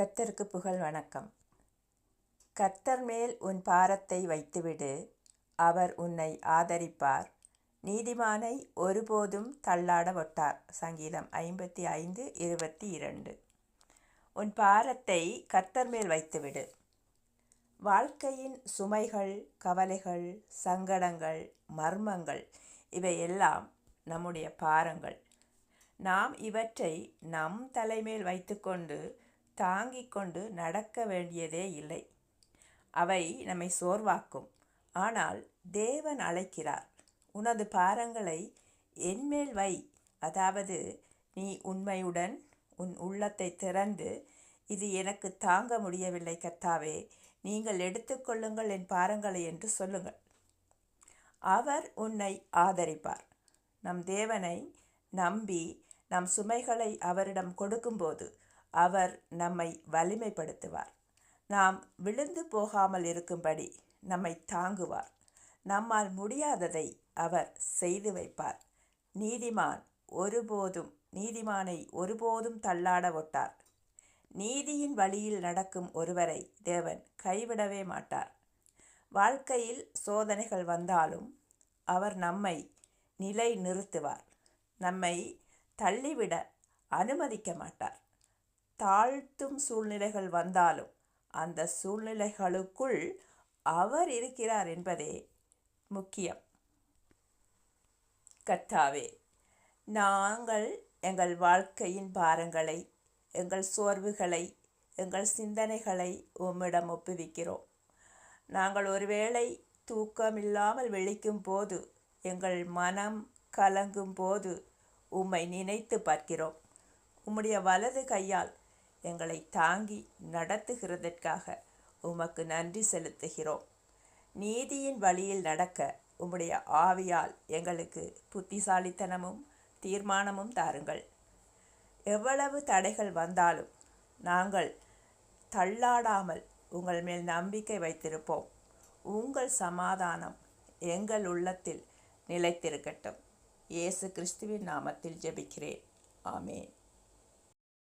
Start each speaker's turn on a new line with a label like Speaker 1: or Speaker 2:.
Speaker 1: கர்த்தருக்கு புகழ் வணக்கம். கர்த்தர் மேல் உன் பாரத்தை வைத்துவிடு. அவர் உன்னை ஆதரிப்பார். நீதிமானை ஒருபோதும் தள்ளாட ஒட்டார். சங்கீதம் ஐம்பத்தி ஐந்து இருபத்தி இரண்டு. உன் பாரத்தை கர்த்தர் மேல் வைத்துவிடு. வாழ்க்கையின் சுமைகள் கவலைகள் சங்கடங்கள் மர்மங்கள் இவையெல்லாம் நம்முடைய பாரங்கள். நாம் இவற்றை நம் தலைமேல் வைத்துக்கொண்டு தாங்கிக் கொண்டு நடக்க வேண்டியதே இல்லை. அவை நம்மை சோர்வாக்கும். ஆனால் தேவன் அழைக்கிறார். உனது பாரங்களை என்மேல் வை. அதாவது நீ உண்மையுடன் உன் உள்ளத்தை திறந்து இது எனக்கு தாங்க முடியவில்லை கத்தாவே நீங்கள் எடுத்துக்கொள்ளுங்கள் என் பாரங்களை என்று சொல்லுங்கள். அவர் உன்னை ஆதரிப்பார். நம் தேவனை நம்பி நம் சுமைகளை அவரிடம் கொடுக்கும்போது அவர் நம்மை வலிமைப்படுத்துவார். நாம் விழுந்து போகாமல் இருக்கும்படி நம்மை தாங்குவார். நம்மால் முடியாததை அவர் செய்து வைப்பார். நீதிமான் ஒருபோதும் நீதிமானை ஒருபோதும் தள்ளாட ஒட்டார். நீதியின் வழியில் நடக்கும் ஒருவரை தேவன் கைவிடவே மாட்டார். வாழ்க்கையில் சோதனைகள் வந்தாலும் அவர் நம்மை நிலை நிறுத்துவார் நம்மை தள்ளிவிட அனுமதிக்க மாட்டார். தாழ்த்தும் சூழ்நிலைகள் வந்தாலும் அந்த சூழ்நிலைகளுக்குள் அவர் இருக்கிறார் என்பதே முக்கியம். கத்தாவே நாங்கள் எங்கள் வாழ்க்கையின் பாரங்களை எங்கள் சோர்வுகளை எங்கள் சிந்தனைகளை உம்மிடம் ஒப்புவிக்கிறோம். நாங்கள் ஒருவேளை தூக்கமில்லாமல் விழிக்கும் போது எங்கள் மனம் கலங்கும் போது உம்மை நினைத்து பார்க்கிறோம். உம்முடைய வலது கையால் எங்களை தாங்கி நடத்துகிறதற்காக உமக்கு நன்றி செலுத்துகிறோம். நீதியின் வழியில் நடக்க உம்முடைய ஆவியால் எங்களுக்கு புத்திசாலித்தனமும் தீர்மானமும் தாருங்கள். எவ்வளவு தடைகள் வந்தாலும் நாங்கள் தள்ளாடாமல் உங்கள் மேல் நம்பிக்கை வைத்திருப்போம். உங்கள் சமாதானம் எங்கள் உள்ளத்தில் நிலைத்திருக்கட்டும். இயேசு கிறிஸ்துவின் நாமத்தில் ஜெபிக்கிறேன். ஆமேன்.